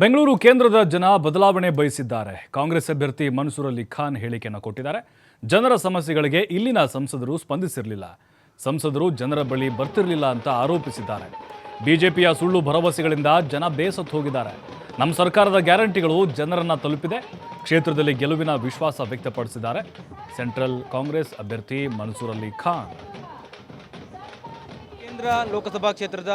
ಬೆಂಗಳೂರು ಕೇಂದ್ರದ ಜನ ಬದಲಾವಣೆ ಬಯಸಿದ್ದಾರೆ. ಕಾಂಗ್ರೆಸ್ ಅಭ್ಯರ್ಥಿ ಮನ್ಸೂರ್ ಅಲಿ ಖಾನ್ ಹೇಳಿಕೆಯನ್ನು ಕೊಟ್ಟಿದ್ದಾರೆ. ಜನರ ಸಮಸ್ಯೆಗಳಿಗೆ ಇಲ್ಲಿನ ಸಂಸದರು ಸ್ಪಂದಿಸಿರಲಿಲ್ಲ. ಸಂಸದರು ಜನರ ಬಳಿ ಬರ್ತಿರಲಿಲ್ಲ ಅಂತ ಆರೋಪಿಸಿದ್ದಾರೆ. ಬಿಜೆಪಿಯ ಸುಳ್ಳು ಭರವಸೆಗಳಿಂದ ಜನ ಬೇಸತ್ತು ಹೋಗಿದ್ದಾರೆ. ನಮ್ಮ ಸರ್ಕಾರದ ಗ್ಯಾರಂಟಿಗಳು ಜನರನ್ನ ತಲುಪಿದೆ. ಕ್ಷೇತ್ರದಲ್ಲಿ ಗೆಲುವಿನ ವಿಶ್ವಾಸ ವ್ಯಕ್ತಪಡಿಸಿದ್ದಾರೆ. ಸೆಂಟ್ರಲ್ ಕಾಂಗ್ರೆಸ್ ಅಭ್ಯರ್ಥಿ ಮನ್ಸೂರ್ ಅಲಿ ಖಾನ್. ಕೇಂದ್ರ ಲೋಕಸಭಾ ಕ್ಷೇತ್ರದ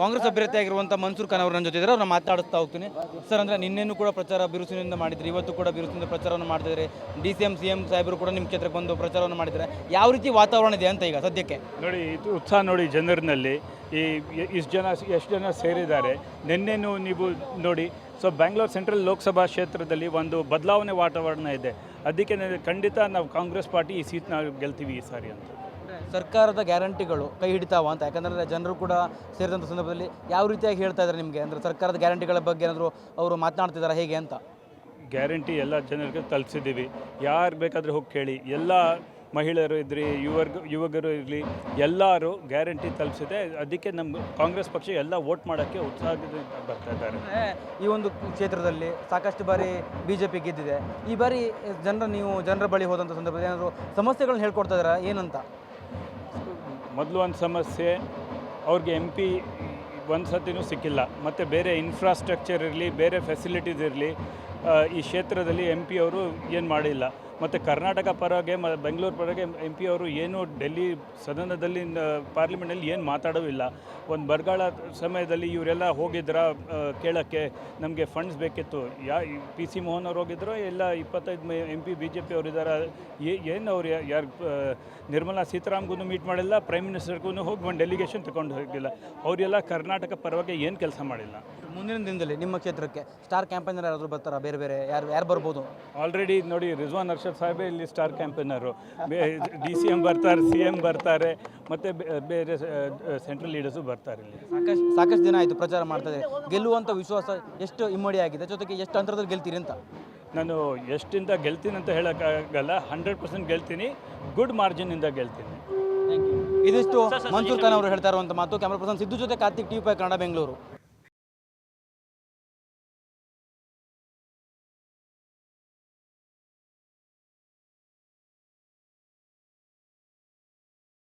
ಕಾಂಗ್ರೆಸ್ ಅಭ್ಯರ್ಥಿ ಆಗಿರುವಂಥ ಮನ್ಸೂರ್ ಖಾನ್ ಅವರು ನನ್ನ ಜೊತೆ ಇದ್ದಾರೆ ಅವ್ರನ್ನ ಮಾತಾಡಿಸ್ತಾ ಹೋಗ್ತೀನಿ. ಸರ್, ಅಂದರೆ ನಿನ್ನೆನೂ ಕೂಡ ಪ್ರಚಾರ ಬಿರುಸಿನಿಂದ ಮಾಡಿದ್ರಿ, ಇವತ್ತು ಕೂಡ ಬಿರುಸಿನಿಂದ ಪ್ರಚಾರವನ್ನು ಮಾಡಿದರೆ D C M C M ಸಾಹೇಬರು ಕೂಡ ನಿಮ್ಮ ಕ್ಷೇತ್ರಕ್ಕೆ ಬಂದು ಪ್ರಚಾರವನ್ನು ಮಾಡಿದ್ದಾರೆ. ಯಾವ ರೀತಿ ವಾತಾವರಣ ಇದೆ ಅಂತ ಈಗ ಸದ್ಯಕ್ಕೆ? ನೋಡಿ, ಇದು ಉತ್ಸಾಹ ನೋಡಿ ಜನರಿನಲ್ಲಿ. ಈ ಇಷ್ಟು ಜನ, ಎಷ್ಟು ಜನ ಸೇರಿದ್ದಾರೆ. ನಿನ್ನೆನೂ ನೀವು ನೋಡಿ, ಸೊ ಬ್ಯಾಂಗ್ಳೂರು ಸೆಂಟ್ರಲ್ ಲೋಕಸಭಾ ಕ್ಷೇತ್ರದಲ್ಲಿ ಒಂದು ಬದಲಾವಣೆ ವಾತಾವರಣ ಇದೆ. ಅದಕ್ಕೆ ಖಂಡಿತ ನಾವು ಕಾಂಗ್ರೆಸ್ ಪಾರ್ಟಿ ಈ ಸೀಟ್ನ ಗೆಲ್ತೀವಿ ಈ ಸಾರಿ ಅಂತ. ಸರ್ಕಾರದ ಗ್ಯಾರಂಟಿಗಳು ಕೈ ಹಿಡಿತಾವ ಅಂತ. ಯಾಕಂದರೆ ಜನರು ಕೂಡ ಸೇರಿದಂಥ ಸಂದರ್ಭದಲ್ಲಿ ಯಾವ ರೀತಿಯಾಗಿ ಹೇಳ್ತಾ ಇದ್ದಾರೆ ನಿಮಗೆ? ಅಂದರೆ ಸರ್ಕಾರದ ಗ್ಯಾರಂಟಿಗಳ ಬಗ್ಗೆ ಏನಾದರೂ ಅವರು ಮಾತನಾಡ್ತಿದ್ದಾರೆ ಹೇಗೆ ಅಂತ? ಗ್ಯಾರಂಟಿ ಎಲ್ಲ ಜನರಿಗೆ ತಲುಪಿಸಿದ್ದೀವಿ. ಯಾರು ಬೇಕಾದರೂ ಹೋಗಿ ಕೇಳಿ. ಎಲ್ಲ ಮಹಿಳೆಯರು ಇದ್ರಿ ಯುವರ್ಗ ಯುವಕರು ಇರಲಿ ಎಲ್ಲರೂ ಗ್ಯಾರಂಟಿ ತಲುಪಿಸಿದೆ. ಅದಕ್ಕೆ ನಮ್ಮ ಕಾಂಗ್ರೆಸ್ ಪಕ್ಷ ಎಲ್ಲ ವೋಟ್ ಮಾಡೋಕ್ಕೆ ಉತ್ಸಾಹದಿಂದ ಬರ್ತಾ ಇದ್ದಾರೆ. ಈ ಒಂದು ಕ್ಷೇತ್ರದಲ್ಲಿ ಸಾಕಷ್ಟು ಬಾರಿ ಬಿ ಜೆ ಪಿ ಗೆದ್ದಿದೆ. ಈ ಬಾರಿ ಜನರ ನೀವು ಜನರ ಬಳಿ ಹೋದಂಥ ಸಂದರ್ಭದಲ್ಲಿ ಏನಾದರೂ ಸಮಸ್ಯೆಗಳನ್ನ ಹೇಳ್ಕೊಡ್ತಾ ಇದ್ದಾರಾ ಏನಂತ? ಮೊದಲು ಒಂದು ಸಮಸ್ಯೆ, ಅವ್ರಿಗೆ ಎಂ ಪಿ ಒಂದು ಸತಿನೂ ಸಿಕ್ಕಿಲ್ಲ. ಮತ್ತು ಬೇರೆ ಇನ್ಫ್ರಾಸ್ಟ್ರಕ್ಚರ್ ಇರಲಿ, ಬೇರೆ ಫೆಸಿಲಿಟೀಸ್ ಇರಲಿ ಈ ಕ್ಷೇತ್ರದಲ್ಲಿ ಎಂ ಪಿ ಅವರು ಏನು ಮಾಡಿಲ್ಲ. ಮತ್ತು ಕರ್ನಾಟಕ ಪರವಾಗಿ ಮ ಬೆಂಗಳೂರು ಪರವಾಗಿ ಎಂ ಪಿ ಅವರು ಏನು ಡೆಲ್ಲಿ ಸದನದಲ್ಲಿ ಪಾರ್ಲಿಮೆಂಟಲ್ಲಿ ಏನು ಮಾತಾಡೋ ಇಲ್ಲ. ಒಂದು ಬರಗಾಲ ಸಮಯದಲ್ಲಿ ಇವರೆಲ್ಲ ಹೋಗಿದ್ರ ಕೇಳೋಕ್ಕೆ ನಮಗೆ ಫಂಡ್ಸ್ ಬೇಕಿತ್ತು. ಯಾ ಪಿ ಸಿ ಮೋಹನ್ ಅವ್ರು ಹೋಗಿದ್ರು ಎಲ್ಲ ಇಪ್ಪತ್ತೈದು M P B J P ಅವರಿದ್ದಾರೆ ಏನು ಅವ್ರು ಯಾರು ನಿರ್ಮಲಾ ಸೀತಾರಾಮ್ಗೂ ಮೀಟ್ ಮಾಡಿಲ್ಲ ಪ್ರೈಮ್ ಮಿನಿಸ್ಟರ್ಗೂ ಹೋಗಿ ಒಂದು ಡೆಲಿಗೇಷನ್ ತಗೊಂಡು ಹೋಗಿಲ್ಲ. ಅವರೆಲ್ಲ ಕರ್ನಾಟಕ ಪರವಾಗಿ ಏನು ಕೆಲಸ ಮಾಡಿಲ್ಲ. ಮುಂದಿನ ದಿನದಲ್ಲಿ ನಿಮ್ಮ ಕ್ಷೇತ್ರಕ್ಕೆ ಸ್ಟಾರ್ ಕ್ಯಾಂಪೇನರ್ ಯಾರಾದರೂ ಬರ್ತಾರೆ? ಬೇರೆ ಬೇರೆ ಯಾರು ಯಾರು ಬರ್ಬೋದು? ಆಲ್ರೆಡಿ ನೋಡಿ ರಿಜ್ವಾನ್ ಅರ್ಷದ್ ಸಾಹೇಬೇ ಇಲ್ಲಿ ಸ್ಟಾರ್ ಕ್ಯಾಂಪೇನರು. ಡಿ ಸಿ ಎಂ ಬರ್ತಾರೆ ಸಿ ಎಂ ಬರ್ತಾರೆ ಮತ್ತು ಬೇರೆ ಸೆಂಟ್ರಲ್ ಲೀಡರ್ಸು ಬರ್ತಾರೆ ಇಲ್ಲಿ. ಸಾಕಷ್ಟು ಸಾಕಷ್ಟು ದಿನ ಆಯಿತು ಪ್ರಚಾರ ಮಾಡ್ತಾರೆ. ಗೆಲ್ಲುವಂಥ ವಿಶ್ವಾಸ ಎಷ್ಟು ಇಮ್ಮಡಿ ಆಗಿದೆ? ಜೊತೆಗೆ ಎಷ್ಟು ಅಂತರದಲ್ಲಿ ಗೆಲ್ತೀರಿ ಅಂತ? ನಾನು ಎಷ್ಟಿಂದ ಗೆಲ್ತೀನಿ ಅಂತ ಹೇಳೋಕ್ಕಾಗಲ್ಲ ಹಂಡ್ರೆಡ್ ಪರ್ಸೆಂಟ್ ಗೆಲ್ತೀನಿ ಗುಡ್ ಮಾರ್ಜಿನಿಂದ ಗೆಲ್ತೀನಿ. ಇದಿಷ್ಟು ಮಂಜೂರ್ ಖಾನ್ ಅವರು ಹೇಳ್ತಾ ಇರುವಂಥ ಮಾತು. ಕ್ಯಾಮ್ರಾ ಪರ್ಸನ್ ಸಿದ್ದು ಜೊತೆ ಕಾರ್ತಿಕ್ ಟಿ ಪೈ ಕನ್ನಡ ಬೆಂಗಳೂರು.